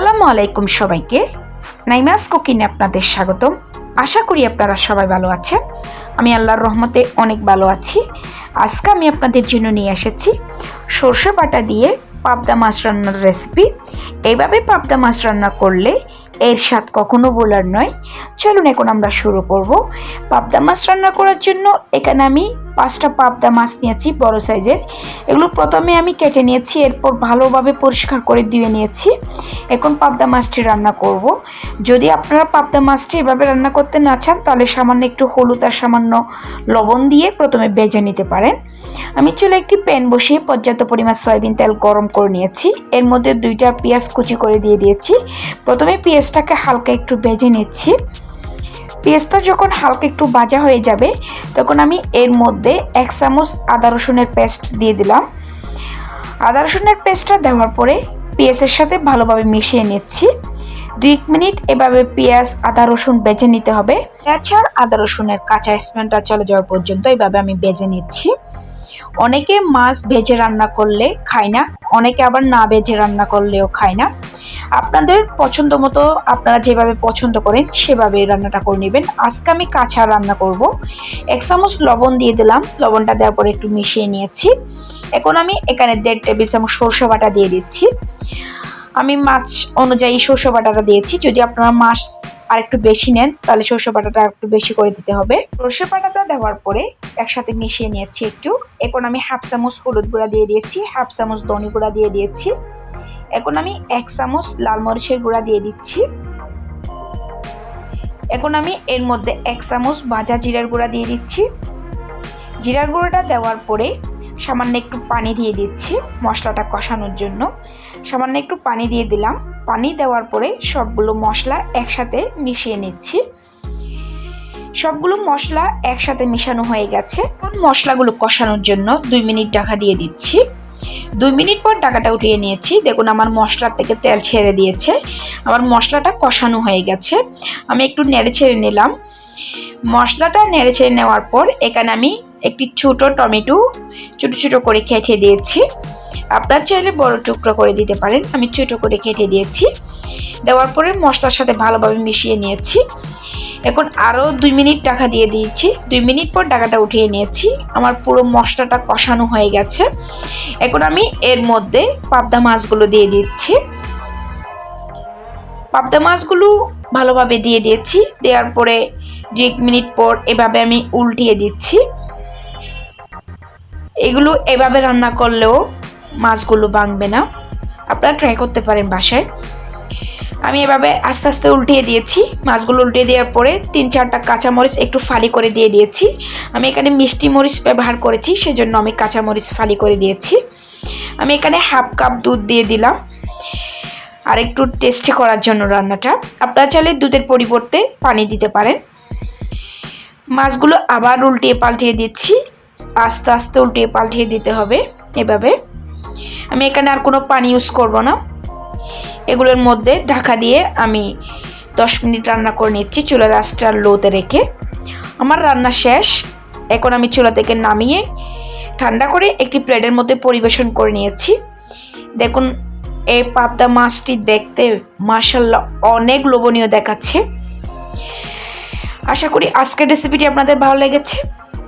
আসসালামু আলাইকুম সবাইকে। নাইমাস কুকিনে আপনাদের স্বাগতম। আশা করি আপনারা সবাই ভালো আছেন। আমি আল্লাহর রহমতে অনেক ভালো আছি। আজকে আমি আপনাদের জন্য নিয়ে এসেছি সর্ষে বাটা দিয়ে পাবদা মাছ রান্নার রেসিপি এইভাবে পাবদা মাছ রান্না করলে এর স্বাদ কখনো বলার নয়। চলুন এখন আমরা শুরু করব। পাবদা মাছ রান্না করার জন্য এখানে আমি পাঁচটা পাবদা মাছ নিয়েছি বড় সাইজের। এগুলো প্রথমে আমি কেটে নিয়েছি, এরপর ভালোভাবে পরিষ্কার করে ধুয়ে নিয়েছি। এখন পাবদা মাছটি রান্না করব। যদি আপনারা পাবদা মাছটি এভাবে রান্না করতে না চান, তাহলে সামান্য একটু হলুদ আর সামান্য লবণ দিয়ে প্রথমে বেজে নিতে পারেন। আমি চলে একটি প্যান বসিয়ে পর্যাপ্ত পরিমাণ সয়াবিন তেল গরম করে নিয়েছি। এর মধ্যে দুইটা পেঁয়াজ কুচি করে দিয়ে দিয়েছি। প্রথমে পেঁয়াজটাকে হালকা একটু বেজে নিচ্ছি। পেঁয়াজটা যখন হালকা একটু ভাজা হয়ে যাবে, তখন আমি এর মধ্যে এক চামচ আদা রসুনের পেস্ট দিয়ে দিলাম। আদা রসুনের পেস্টটা দেওয়ার পরে পেঁয়াজের সাথে ভালোভাবে মিশিয়ে নিচ্ছি। দুই মিনিট এভাবে পেঁয়াজ, আদা, রসুন বেজে নিতে হবে। পেঁয়াজ আর আদা, রসুনের কাঁচা স্মেলটা চলে যাওয়া পর্যন্ত এইভাবে আমি বেজে নিচ্ছি। অনেকে মাছ ভেজে রান্না করলে খায় না, অনেকে আবার না ভেজে রান্না করলেও খায় না। আপনাদের পছন্দ মতো আপনারা যেভাবে পছন্দ করেন সেভাবে রান্নাটা করে নেবেন। আজকে আমি কাঁচা রান্না করব। এক চামচ লবণ দিয়ে দিলাম। লবণটা দেওয়ার পরে একটু মিশিয়ে নিয়েছি। এখন আমি এখানে দেড় টেবিল চামচ সরষে বাটা দিয়ে দিচ্ছি। আমি মাছ অনুযায়ী সরষে বাটাটা দিয়েছি। যদি আপনারা মাছ আর একটু বেশি নেন, তাহলে সরষে বাটাটা একটু বেশি করে দিতে হবে। সরষে বাটাটা দেওয়ার পরে একসাথে মিশিয়ে নিয়েছি একটু। এখন আমি হাফ চামচ হলুদ গুঁড়া দিয়ে দিয়েছি, হাফ চামচ ধনি গুঁড়া দিয়ে দিয়েছি। এখন আমি এক চামচ লাল মরিচের গুঁড়া দিয়ে দিচ্ছি। এখন আমি এর মধ্যে এক চামচ ভাজা জিরার গুঁড়া দিয়ে দিচ্ছি। জিরার গুঁড়োটা দেওয়ার পরে সামান্য একটু পানি দিয়ে দিচ্ছি মশলাটা কষানোর জন্য। সামান্য একটু পানি দিয়ে দিলাম। পানি দেওয়ার পরে সবগুলো মশলা একসাথে মিশিয়ে নিচ্ছি। সবগুলো মশলা একসাথে মিশানো হয়ে গেছে। মশলাগুলো কষানোর জন্য দুই মিনিট ঢাকা দিয়ে দিচ্ছি। দুই মিনিট পর ঢাকাটা উঠিয়ে নিয়েছি। দেখুন আমার মশলার থেকে তেল ছেড়ে দিয়েছে। আমার মশলাটা কষানো হয়ে গেছে। আমি একটু নেড়ে ছেড়ে নিলাম। মশলাটা নেড়ে ছেড়ে নেওয়ার পর এখানে আমি একটি ছোটো টমেটো ছোটো ছোটো করে কেটে দিয়েছি। আপনার চাইলে বড় টুকরো করে দিতে পারেন। আমি ছোটো করে কেটে দিয়েছি। দেওয়ার পরে মশলার সাথে ভালোভাবে মিশিয়ে নিয়েছি। এখন আরও দুই মিনিট টাকা দিয়ে দিয়েছি। দুই মিনিট পর টাকাটা উঠিয়ে নিয়েছি। আমার পুরো মশলাটা কষানো হয়ে গেছে। এখন আমি এর মধ্যে পাবদা মাছগুলো দিয়ে দিচ্ছি। পাবদা মাছগুলো ভালোভাবে দিয়ে দিয়েছি। দেওয়ার পরে দু এক মিনিট পর এভাবে আমি উল্টিয়ে দিচ্ছি। এগুলো এভাবে রান্না করলেও মাছগুলো ভাঙবে না। আপনারা ট্রাই করতে পারেন বাসায়। আমি এভাবে আস্তে আস্তে উল্টিয়ে দিয়েছি। মাছগুলো উল্টিয়ে দেওয়ার পরে তিন চারটা কাঁচামরিচ একটু ফালি করে দিয়ে দিয়েছি। আমি এখানে মিষ্টি মরিচ ব্যবহার করেছি, সেজন্য আমি কাঁচামরিচ ফালি করে দিয়েছি। আমি এখানে হাফ কাপ দুধ দিয়ে দিলাম। আর একটু টেস্টি করার জন্য রান্নাটা। আপনারা চাইলে দুধের পরিবর্তে পানি দিতে পারেন। মাছগুলো আবার উল্টিয়ে পাল্টিয়ে দিচ্ছি। আস্তে আস্তে উল্টিয়ে পাল্টিয়ে দিতে হবে এভাবে। আমি এখানে আর কোনো পানি ইউজ করব না। এগুলোর মধ্যে ঢাকা দিয়ে আমি দশ মিনিট রান্না করে নিচ্ছি চুলার আঁচটা লোতে রেখে। আমার রান্না শেষ। এখন আমি চুলা থেকে নামিয়ে ঠান্ডা করে একটি প্লেটের মধ্যে পরিবেশন করে নিয়েছি। দেখুন, এই পাবদা মাছটি দেখতে মাসাল্লাহ অনেক লোভনীয় দেখাচ্ছে। আশা করি আজকের রেসিপিটি আপনাদের ভালো লেগেছে।